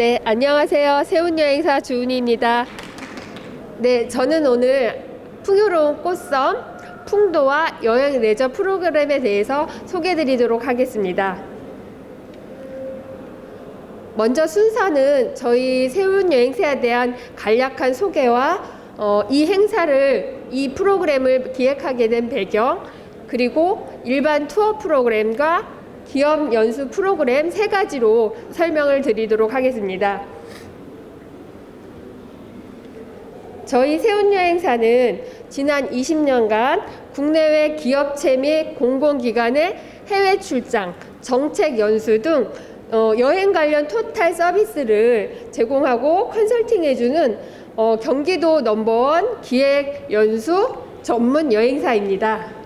네, 안녕하세요. 세운여행사 주은희입니다. 네, 저는 오늘 풍요로운 꽃섬, 풍도와 여행 레저 프로그램에 대해서 소개해 드리도록 하겠습니다. 먼저 순서는 저희 세운 여행사에 대한 간략한 소개와 어, 이 행사를, 이 프로그램을 기획하게 된 배경, 그리고 일반 투어 프로그램과 기업 연수 프로그램 세 가지로 설명을 드리도록 하겠습니다. 저희 세운여행사는 지난 20년간 국내외 기업체 및 공공기관의 해외 출장, 정책 연수 등 어, 여행 관련 토탈 서비스를 제공하고 컨설팅해주는 어, 경기도 넘버원 기획 연수 전문 여행사입니다.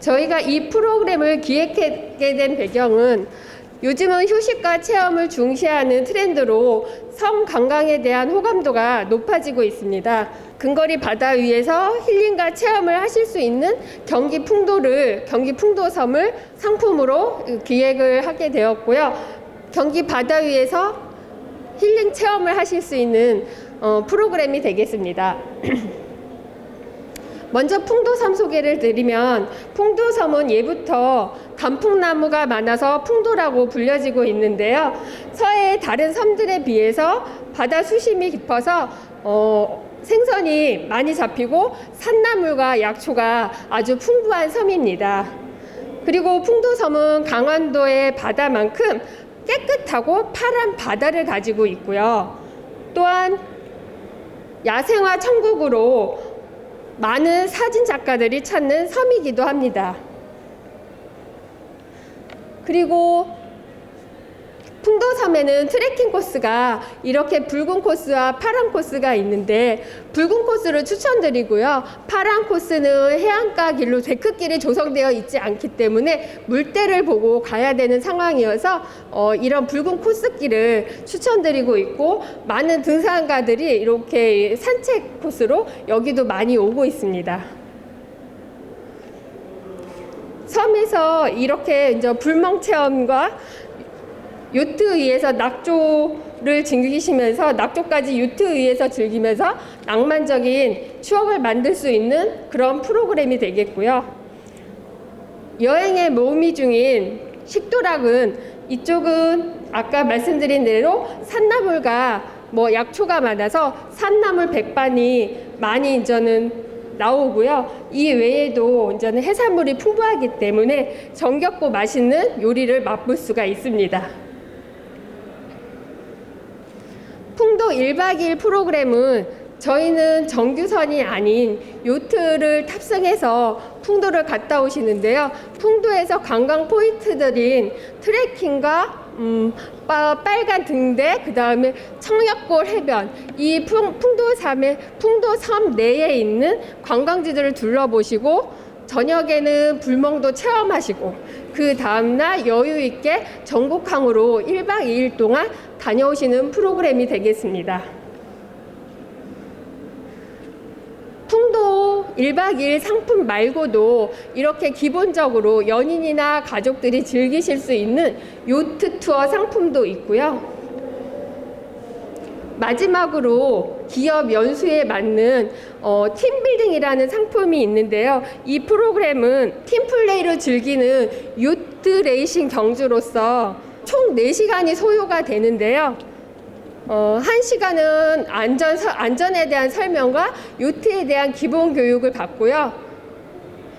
저희가 이 프로그램을 기획하게 된 배경은 요즘은 휴식과 체험을 중시하는 트렌드로 섬 관광에 대한 호감도가 높아지고 있습니다. 근거리 바다 위에서 힐링과 체험을 하실 수 있는 경기 풍도를 경기 풍도섬을 상품으로 기획을 하게 되었고요. 경기 바다 위에서 힐링 체험을 하실 수 있는 어, 프로그램이 되겠습니다. 먼저 풍도섬 소개를 드리면 풍도섬은 예부터 단풍나무가 많아서 풍도라고 불려지고 있는데요. 서해의 다른 섬들에 비해서 바다 수심이 깊어서 어, 생선이 많이 잡히고 산나물과 약초가 아주 풍부한 섬입니다. 그리고 풍도섬은 강원도의 바다만큼 깨끗하고 파란 바다를 가지고 있고요. 또한 야생화 천국으로 많은 사진 작가들이 찾는 섬이기도 합니다. 그리고 풍도섬에는 트레킹 코스가 이렇게 붉은 코스와 파란 코스가 있는데 붉은 코스를 추천드리고요. 파란 코스는 해안가 길로 데크길이 조성되어 있지 않기 때문에 물때를 보고 가야 되는 상황이어서 어, 이런 붉은 코스길을 추천드리고 있고 많은 등산가들이 이렇게 산책 코스로 여기도 많이 오고 있습니다. 섬에서 이렇게 이제 불멍 체험과 요트 위에서 낙조를 즐기시면서 낙조까지 요트 위에서 즐기면서 낭만적인 추억을 만들 수 있는 그런 프로그램이 되겠고요. 여행의 묘미 중인 식도락은 이쪽은 아까 말씀드린 대로 산나물과 뭐 약초가 많아서 산나물 백반이 많이 이제는 나오고요. 이 외에도 이제는 해산물이 풍부하기 때문에 정겹고 맛있는 요리를 맛볼 수가 있습니다. 풍도 1박 2일 프로그램은 저희는 정규선이 아닌 요트를 탑승해서 풍도를 갔다 오시는데요. 풍도에서 관광 포인트들인 트레킹과 음, 빠- 빨간 등대, 그 다음에 청역골 해변, 이 풍, 풍도섬의 풍도섬 내에 있는 관광지들을 둘러보시고 저녁에는 불멍도 체험하시고 그 다음날 여유 있게 전국항으로 1박 2일 동안 다녀오시는 프로그램이 되겠습니다. 풍도 1박 2일 상품 말고도 이렇게 기본적으로 연인이나 가족들이 즐기실 수 있는 요트 투어 상품도 있고요. 마지막으로 기업 연수에 맞는 어, 팀빌딩이라는 상품이 있는데요. 이 프로그램은 팀플레이로 즐기는 요트 레이싱 경주로서 총 4시간이 소요가 되는데요. 어, 1시간은 안전, 안전에 대한 설명과 요트에 대한 기본 교육을 받고요.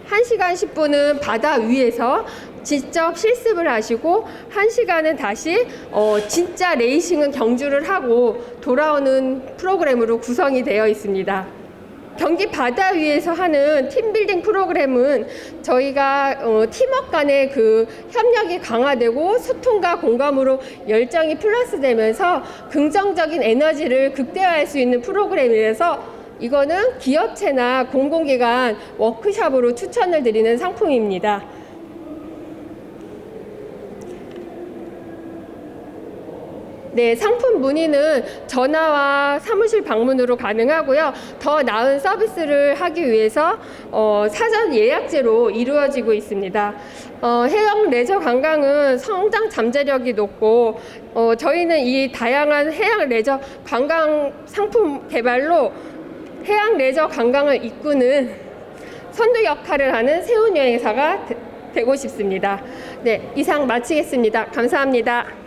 1시간 10분은 바다 위에서 직접 실습을 하시고 1시간은 다시 어, 진짜 레이싱은 경주를 하고 돌아오는 프로그램으로 구성이 되어 있습니다. 경기 바다 위에서 하는 팀빌딩 프로그램은 저희가 어, 팀워크 간의 그 협력이 강화되고 소통과 공감으로 열정이 플러스되면서 긍정적인 에너지를 극대화할 수 있는 프로그램이라서 이거는 기업체나 공공기관 워크숍으로 추천을 드리는 상품입니다. 네, 상품 문의는 전화와 사무실 방문으로 가능하고요. 더 나은 서비스를 하기 위해서 어, 사전 예약제로 이루어지고 있습니다. 어, 해양 레저 관광은 성장 잠재력이 높고 어, 저희는 이 다양한 해양 레저 관광 상품 개발로 해양 레저 관광을 이끄는 선두 역할을 하는 세운 여행사가 되, 되고 싶습니다. 네, 이상 마치겠습니다. 감사합니다.